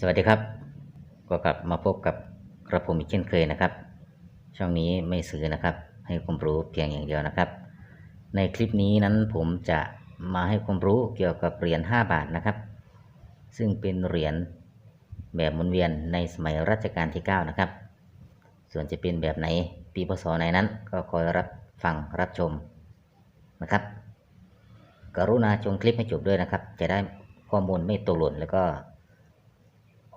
สวัสดีครับ ก็กลับมาพบกับกระผมอีกเช่นเคยนะครับ ช่องนี้ไม่ซื้อนะครับ ให้ความรู้เพียงอย่างเดียวนะครับ ในคลิปนี้นั้นผมจะมาให้ความรู้เกี่ยวกับเหรียญ5บาทนะครับ ซึ่งเป็นเหรียญแบบหมุนเวียนในสมัยรัชกาลที่ 9 นะครับ ส่วนจะเป็นแบบไหนปีพศไหนนั้น ก็คอยรับฟังรับชมนะครับ กรุณาชมคลิปให้จบด้วยนะครับ จะได้ข้อมูลไม่ตกหล่นแล้วก็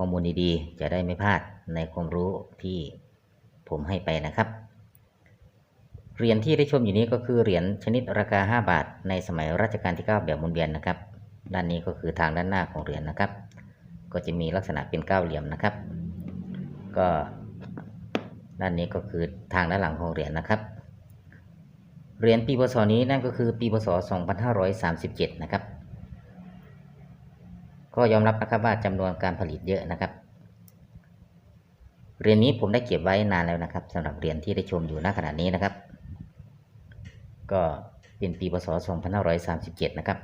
ข้อมูลดีๆ จะได้ไม่พลาดในความรู้ที่ผมให้ไปนะครับ เหรียญที่ได้ชมอยู่นี้ก็คือเหรียญชนิดราคา 5 บาท ในสมัยรัชกาลที่ 9 แบบหมุนเวียนนะครับ ด้านนี้ก็คือทางด้านหน้าของเหรียญนะครับ ก็จะมีลักษณะเป็นเก้าเหลี่ยมนะครับ ก็ด้านนี้ก็คือทางด้านหลังของเหรียญนะครับ เหรียญปีพศนี้นั่นก็คือปีพศ 2537 นะครับ ก็ยอมรับนะครับว่าจำนวนการผลิตเยอะนะครับ เรียญนี้ผมได้เก็บไว้นานแล้วนะครับสำหรับเรียญที่ได้ชมอยู่ณขณะนี้นะครับ ก็เป็นปีพศ2537 นะครับ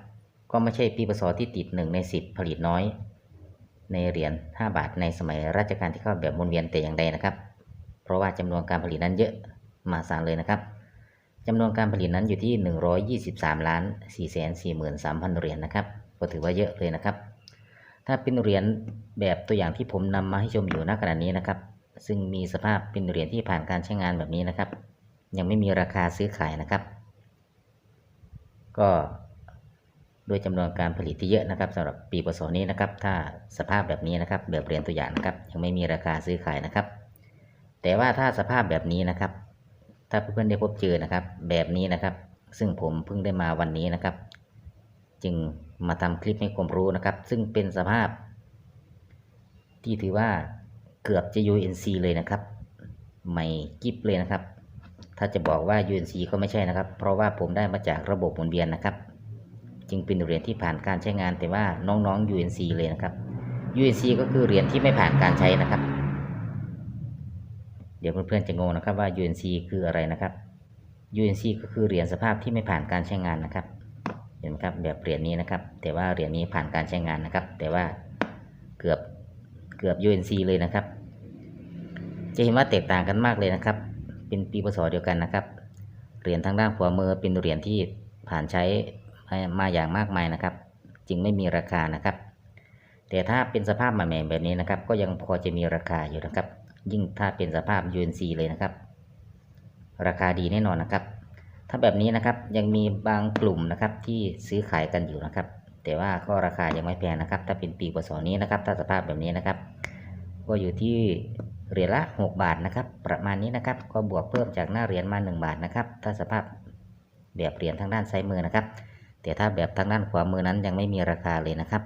ก็ไม่ใช่ปีพศที่ติด 1 ใน 10 ผลิตน้อย ในเหรียญ5บาทในสมัยรัชกาลที่เข้าแบบหมุนเวียนแต่อย่างใดนะครับ เพราะว่าจำนวนการผลิตนั้นเยอะมาศาลเลยนะครับจำนวนการผลิตนั้นอยู่ที่ 123 ล้าน 443,000 เหรียญนะครับ ก็ถือว่าเยอะเลยนะครับ ถ้าเป็นเหรียญแบบตัวอย่างที่ผมนำมาให้ชมอยู่ณขณะนี้นะครับ ซึ่งมีสภาพเป็นเหรียญที่ผ่านการใช้งานแบบนี้นะครับ ยังไม่มีราคาซื้อขายนะครับ ก็ด้วยจำนวนการผลิตที่เยอะนะครับสำหรับปีพศนี้นะครับ ถ้าสภาพแบบนี้นะครับ แบบเหรียญตัวอย่างนะครับ ยังไม่มีราคาซื้อขายนะครับ แต่ว่าถ้าสภาพแบบนี้นะครับ ถ้าเพื่อนๆได้พบเจอนะครับ แบบนี้นะครับ ซึ่งผมเพิ่งได้มาวันนี้นะครับ จึงมาทำคลิปให้ความรู้นะครับ ซึ่งเป็นสภาพ ที่ถือว่าเกือบจะ UNC เลยนะครับ ใหม่กิฟเลยนะครับ ถ้าจะบอกว่า UNC ก็ไม่ใช่นะครับ เพราะว่าผมได้มาจากระบบหมุนเวียนนะครับ จึงเป็นเหรียญที่ผ่านการใช้งานแต่ว่าน้องๆ UNC เลยนะครับ UNC ก็คือเหรียญที่ไม่ผ่านการใช้นะครับ เดี๋ยวเพื่อนๆจะงงนะครับว่า UNC คืออะไรนะครับ UNC ก็คือเหรียญสภาพที่ไม่ผ่านการใช้งานนะครับ เห็นไหมครับแบบเหรียญนี้นะครับ แต่ว่าเหรียญนี้ผ่านการใช้งานนะครับ แต่ว่าเกือบเกือบ UNC เลยนะครับ จะเห็นว่าแตกต่างกันมากเลยนะครับ เป็นปีพศเดียวกันนะครับเหรียญทางด้านขวามือเป็นเหรียญที่ผ่านใช้มาอย่างมากมายนะครับ จึงไม่มีราคานะครับ แต่ถ้าเป็นสภาพใหม่ๆแบบนี้นะครับ ก็ยังพอจะมีราคาอยู่นะครับ ยิ่งถ้าเป็นสภาพ UNC เลยนะครับ ราคาดีแน่นอนนะครับ ถ้าแบบนี้นะครับยังมีบางกลุ่มนะครับที่ซื้อขายกันอยู่นะครับ แต่ว่าก็ราคายังไม่แพงนะครับ ถ้าเป็นปีพศนี้นะครับ ถ้าสภาพแบบนี้นะครับ ก็อยู่ที่เหรียญละ 6 บาทนะครับ ประมาณนี้นะครับ ก็บวกเพิ่มจากหน้าเหรียญมา 1 บาทนะครับ ถ้าสภาพแบบเหรียญทางด้านซ้ายมือนะครับ แต่ถ้าแบบทางด้านขวามือนั้นยังไม่มีราคาเลยนะครับ